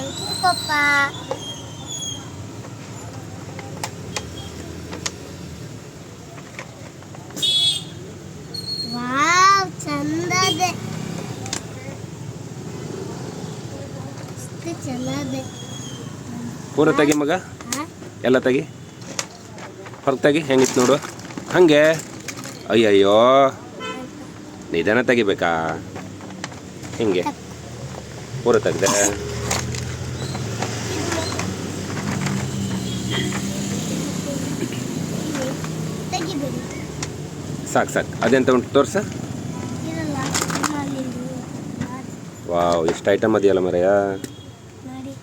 Thank you ಪಪ್ಪ wow ಚಂದದೆ ಚಂದದೆ ಪೂರ ತೆಗಿ ಮಗ. ಎಲ್ಲ ತೆಗಿ. ಹೊರಗೆ ತೆಗಿ ಹೆಂಗಿತ್ತು ನೋಡು. ಹಂಗೆ. ಅಯ್ಯಯ್ಯೋ. ನಿಧಾನ ತೆಗಿಬೇಕಾ? ಹಿಂಗೆ. ಪೂರ ತೆಗ್ದೆ. ಸಾಕು ಸಾಕು. ಅದೆಂತ ಉಂಟು ತೋರ್ಸ? ವಾವ್ ಎಷ್ಟು ಐಟಮ್ ಅದೆಯಲ್ಲ ಮರೆಯ?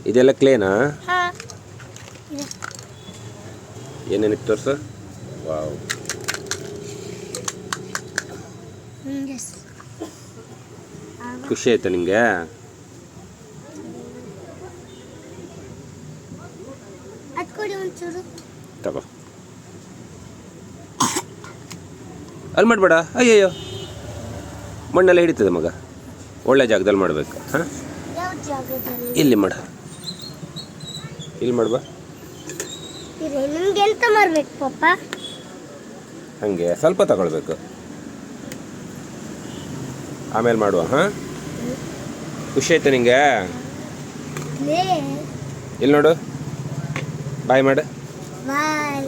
ಇದೆಲ್ಲ ಕ್ಲೇನಾ ಏನೇನಿತ್ತು ತೋರ್ಸ? ವಾವ್. ಖುಷಿ ಆಯ್ತಾ ನಿಮಗೆ ತಗೋ. ಅಲ್ಲಿ ಮಾಡಬೇಡ. ಅಯ್ಯಯ್ಯೋ. ಮಣ್ಣೆಲ್ಲ ಹಿಡಿತದೆ ಮಗ. ಒಳ್ಳೆ ಜಾಗದಲ್ಲಿ ಮಾಡಬೇಕು. ಹಾಂ? ಇಲ್ಲಿ ಮಾಡ. ಇಲ್ಲಿ ಮಾಡ್ಬಾ ಹಂಗೆ ಸ್ವಲ್ಪ ತಗೊಳ್ಬೇಕು. ಆಮೇಲೆ ಮಾಡುವ ಹಾಂ? ಖುಷಿ ಆಯ್ತಾ ನಿಂಗೆ? ಇಲ್ಲಿ ನೋಡು. ಬಾಯ್ ಮಾಡು. ಬಾಯ್.